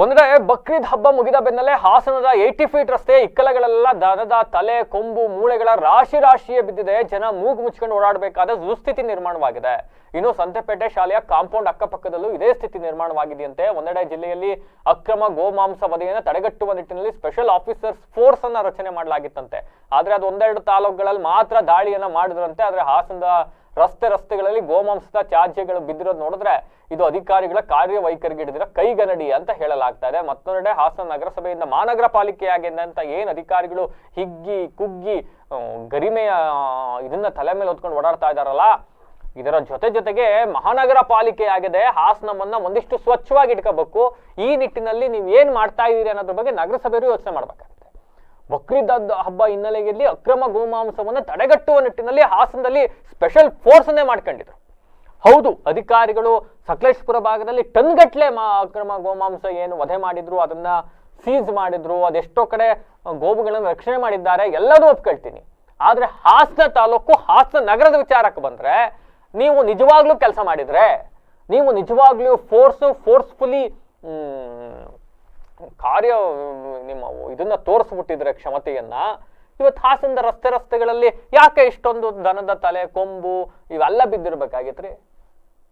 ಒಂದೆಡೆ ಬಕ್ರೀದ್ ಹಬ್ಬ ಮುಗಿದ ಬೆನ್ನಲ್ಲೇ ಹಾಸನದ ಏಯ್ಟಿ ಫೀಟ್ ರಸ್ತೆ ಇಕ್ಕಲಗಳೆಲ್ಲ ದನದ ತಲೆ, ಕೊಂಬು, ಮೂಳೆಗಳ ರಾಶಿ ರಾಶಿಯೇ ಬಿದ್ದಿದೆ. ಜನ ಮೂಗು ಮುಚ್ಕೊಂಡು ಓಡಾಡಬೇಕಾದ ದುಸ್ಥಿತಿ ನಿರ್ಮಾಣವಾಗಿದೆ. ಇನ್ನು ಸಂತೆಪೇಟೆ ಶಾಲೆಯ ಕಾಂಪೌಂಡ್ ಅಕ್ಕಪಕ್ಕದಲ್ಲೂ ಇದೇ ಸ್ಥಿತಿ ನಿರ್ಮಾಣವಾಗಿದೆಯಂತೆ. ಒಂದೆಡೆ ಜಿಲ್ಲೆಯಲ್ಲಿ ಅಕ್ರಮ ಗೋಮಾಂಸ ವಧೆಯನ್ನು ತಡೆಗಟ್ಟುವ ನಿಟ್ಟಿನಲ್ಲಿ ಸ್ಪೆಷಲ್ ಆಫೀಸರ್ಸ್ ಫೋರ್ಸ್ ಅನ್ನ ರಚನೆ ಮಾಡಲಾಗಿತ್ತಂತೆ. ಆದ್ರೆ ಅದು ಒಂದೆರಡು ತಾಲೂಕುಗಳಲ್ಲಿ ಮಾತ್ರ ದಾಳಿಯನ್ನ ಮಾಡಿದ್ರಂತೆ. ಆದ್ರೆ ಹಾಸನದ ರಸ್ತೆ ರಸ್ತೆಗಳಲ್ಲಿ ಗೋಮಾಂಸದ ತ್ಯಾಜ್ಯಗಳು ಬಿದ್ದಿರೋದು ನೋಡಿದ್ರೆ ಇದು ಅಧಿಕಾರಿಗಳ ಕಾರ್ಯವೈಖರಿಗೆ ಹಿಡಿದಿರೋ ಕೈಗನಡಿ ಅಂತ ಹೇಳಲಾಗ್ತಾ ಇದೆ. ಮತ್ತೊಂದೆಡೆ ಹಾಸನ ನಗರಸಭೆಯಿಂದ ಮಹಾನಗರ ಪಾಲಿಕೆಯಾಗಿದೆ ಅಂತ ಏನ್ ಅಧಿಕಾರಿಗಳು ಹಿಗ್ಗಿ, ಕುಗ್ಗಿ ಗರಿಮೆಯ ಇದನ್ನ ತಲೆ ಮೇಲೆ ಹೊತ್ಕೊಂಡು ಓಡಾಡ್ತಾ ಇದಾರಲ್ಲ, ಇದರ ಜೊತೆ ಜೊತೆಗೆ ಮಹಾನಗರ ಪಾಲಿಕೆ ಆಗಿದೆ ಹಾಸನವನ್ನ ಒಂದಿಷ್ಟು ಸ್ವಚ್ಛವಾಗಿ ಇಟ್ಕೋಬೇಕು. ಈ ನಿಟ್ಟಿನಲ್ಲಿ ನೀವು ಏನ್ ಮಾಡ್ತಾ ಇದ್ದೀರಿ ಅನ್ನೋದ್ರ ಬಗ್ಗೆ ನಗರಸಭೆಯವರು ಯೋಚನೆ ಮಾಡ್ಬೇಕಾಗುತ್ತೆ ಬಕ್ರೀದ್ ಹಬ್ಬ- ಹಿನ್ನೆಲೆಯಲ್ಲಿ ಅಕ್ರಮ ಗೋಮಾಂಸವನ್ನು ತಡೆಗಟ್ಟುವ ನಿಟ್ಟಿನಲ್ಲಿ ಹಾಸನದಲ್ಲಿ ಸ್ಪೆಷಲ್ ಫೋರ್ಸ್ ಅನ್ನೇ ಮಾಡ್ಕೊಂಡಿದ್ರು. ಹೌದು, ಅಧಿಕಾರಿಗಳು ಸಕಲೇಶ್ಪುರ ಭಾಗದಲ್ಲಿ ಟನ್ ಗಟ್ಲೆ ಮಾ ಅಕ್ರಮ ಗೋಮಾಂಸ ಏನು ವಧೆ ಮಾಡಿದ್ರು, ಅದನ್ನ ಸೀಸ್ ಮಾಡಿದ್ರು, ಅದೆಷ್ಟೋ ಕಡೆ ಗೋವುಗಳನ್ನು ರಕ್ಷಣೆ ಮಾಡಿದ್ದಾರೆ, ಎಲ್ಲದೂ ಒಪ್ಕೊಳ್ತೀನಿ. ಆದರೆ ಹಾಸನ ತಾಲೂಕು, ಹಾಸನ ನಗರದ ವಿಚಾರಕ್ಕೆ ಬಂದ್ರೆ ನೀವು ನಿಜವಾಗ್ಲೂ ಕೆಲಸ ಮಾಡಿದ್ರೆ, ನೀವು ನಿಜವಾಗ್ಲೂ ಫೋರ್ಸ್ ಫೋರ್ಸ್ಫುಲಿ ಕಾರ್ಯ, ನಿಮ್ಮ ಇದನ್ನ ತೋರಿಸ್ಬಿಟ್ಟಿದ್ರೆ ಕ್ಷಮತೆಯನ್ನ ಇವತ್ತು ಹಾಸನದ ರಸ್ತೆ ರಸ್ತೆಗಳಲ್ಲಿ ಯಾಕೆ ಇಷ್ಟೊಂದು ದನದ ತಲೆ, ಕೊಂಬು ಇವೆಲ್ಲ ಬಿದ್ದಿರ್ಬೇಕಾಗಿತ್ರಿ?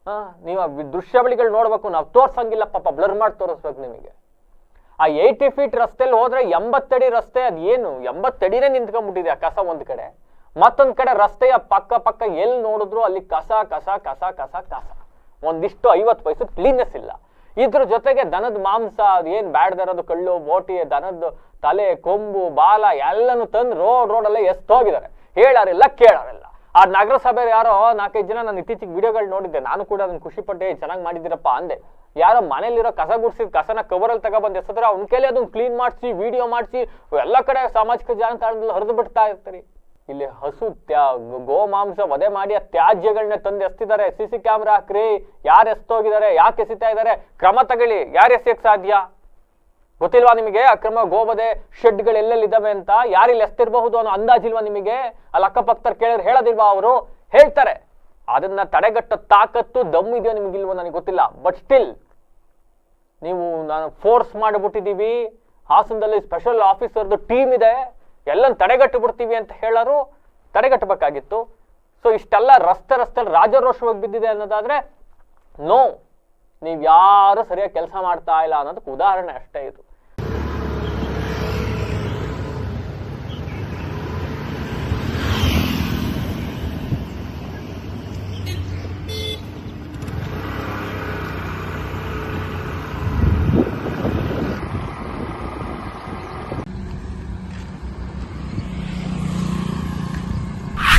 ಹಾ ನೀವು ದೃಶ್ಯಾವಳಿಗಳು ನೋಡ್ಬೇಕು, ನಾವು ತೋರ್ಸಂಗಿಲ್ಲ, ಪಾಪ ಬ್ಲರ್ ಮಾಡಿ ತೋರಿಸ್ಬೇಕು ನಿಮಗೆ. ಆ ಏಯ್ಟಿ ಫೀಟ್ ರಸ್ತೆಯಲ್ಲಿ ಹೋದ್ರೆ ಎಂಬತ್ತಡಿ ರಸ್ತೆ, ಅದು ಏನು? ಎಂಬತ್ತಡಿನೇ ನಿಂತ್ಕೊಂಡ್ಬಿಟ್ಟಿದೆ ಆ ಕಸ ಒಂದ್ ಕಡೆ. ಮತ್ತೊಂದ್ ಕಡೆ ರಸ್ತೆಯ ಪಕ್ಕ ಪಕ್ಕ ಎಲ್ಲಿ ನೋಡಿದ್ರು ಅಲ್ಲಿ ಕಸ ಕಸ ಕಸ ಕಸ ಕಸ. ಒಂದಿಷ್ಟು ಐವತ್ತು ಪೈಸೆ ಕ್ಲೀನ್ನೆಸ್ ಇಲ್ಲ. ಇದ್ರ ಜೊತೆಗೆ ದನದ ಮಾಂಸ ಅದು ಏನ್ ಬ್ಯಾಡ್ದಿರೋದು ಕಳ್ಳು ಮೋಟಿ ದನದ ತಲೆ, ಕೊಂಬು, ಬಾಲ ಎಲ್ಲನೂ ತಂದು ರೋಡ್ ರೋಡಲ್ಲೇ ಎಸ್ತೋಗಿದ್ದಾರೆ. ಹೇಳಾರಿಲ್ಲ, ಕೇಳಾರಿಲ್ಲ. ಆ ನಗರಸಭೆ ಯಾರೋ ನಾಲ್ಕೈದು ಜನ ನಾನು ಇತ್ತೀಚೆಗೆ ವಿಡಿಯೋಗಳು ನೋಡಿದ್ದೆ. ನಾನು ಕೂಡ ಅದನ್ನ ಖುಷಿ ಪಟ್ಟೆ ಚೆನ್ನಾಗಿ ಮಾಡಿದ್ದೀರಪ್ಪ ಅಂದೆ. ಯಾರೋ ಮನೇಲಿರೋ ಕಸ ಗುಡ್ಸಿದ ಕಸನ ಕವರಲ್ಲಿ ತಗೊಬಂದು ಎಸದ್ರೆ ಅವ್ನ ಕೇಳಿ ಅದನ್ನ ಕ್ಲೀನ್ ಮಾಡಿಸಿ ವಿಡಿಯೋ ಮಾಡಿಸಿ, ಎಲ್ಲ ಕಡೆ ಸಾಮಾಜಿಕ ಜಾಲತಾಣದಲ್ಲಿ ಹರಿದು ಬಿಡ್ತಾ ಇರ್ತೀರಿ. ಇಲ್ಲಿ ಹಸು ತ್ಯಾ ಗೋಮಾಂಸ ವಧೆ ಮಾಡಿ ಆ ತ್ಯಾಜ್ಯಗಳನ್ನ ತಂದು ಎಸ್ತಿದ್ದಾರೆ. ಸಿ ಸಿ ಕ್ಯಾಮ್ರಾ ಹಾಕ್ರಿ. ಯಾರು ಎಸ್ತೋಗಿದ್ದಾರೆ? ಯಾಕೆ ಎಸಿತಾ ಇದ್ದಾರೆ? ಕ್ರಮ ತಗೊಳ್ಳಿ. ಯಾರು ಎಸೆಯಕ್ ಸಾಧ್ಯ? ಗೊತ್ತಿಲ್ವಾ ನಿಮಗೆ? ಅಕ್ರಮ ಗೋವಧೆ ಶೆಡ್ಗಳು ಎಲ್ಲೆಲ್ಲಿದ್ದಾವೆ ಅಂತ? ಯಾರಿಲ್ಲಿ ಎಸ್ತಿರಬಹುದು ಅನ್ನೋ ಅಂದಾಜಿಲ್ವಾ ನಿಮಗೆ? ಅಲ್ಲಿ ಅಕ್ಕಪಕ್ಕದವ್ರು ಕೇಳಿದ್ರೆ ಹೇಳೋದಿಲ್ವಾ ಅವರು? ಹೇಳ್ತಾರೆ. ಅದನ್ನ ತಡೆಗಟ್ಟೋ ತಾಕತ್ತು ದಮ್ ಇದೆಯೋ ನಿಮಗಿಲ್ವೋ ನನಗೆ ಗೊತ್ತಿಲ್ಲ. ಬಟ್ ಸ್ಟಿಲ್ ನೀವು ನಾನು ಫೋರ್ಸ್ ಮಾಡಿಬಿಟ್ಟಿದ್ದೀವಿ. ಹಾಸನದಲ್ಲಿ ಸ್ಪೆಷಲ್ ಆಫೀಸರ್ದು ಟೀಮ್ ಇದೆ. ಎಲ್ಲನ್ ತಡೆಗಟ್ಟು ಬಿಡ್ತೀವಿ ಅಂತ ಹೇಳೋರು ತಡೆಗಟ್ಟಬೇಕಾಗಿತ್ತು. ಸೊ ಇಷ್ಟೆಲ್ಲ ರಸ್ತೆ ರಸ್ತೆಯಲ್ಲಿ ರಾಜರೋಷವಾಗಿ ಬಿದ್ದಿದೆ ಅನ್ನೋದಾದ್ರೆ ನೋ ನೀವು ಯಾರು ಸರಿಯಾಗಿ ಕೆಲಸ ಮಾಡ್ತಾ ಇಲ್ಲ ಅನ್ನೋದಕ್ಕೆ ಉದಾಹರಣೆ ಅಷ್ಟೇ ಇದು.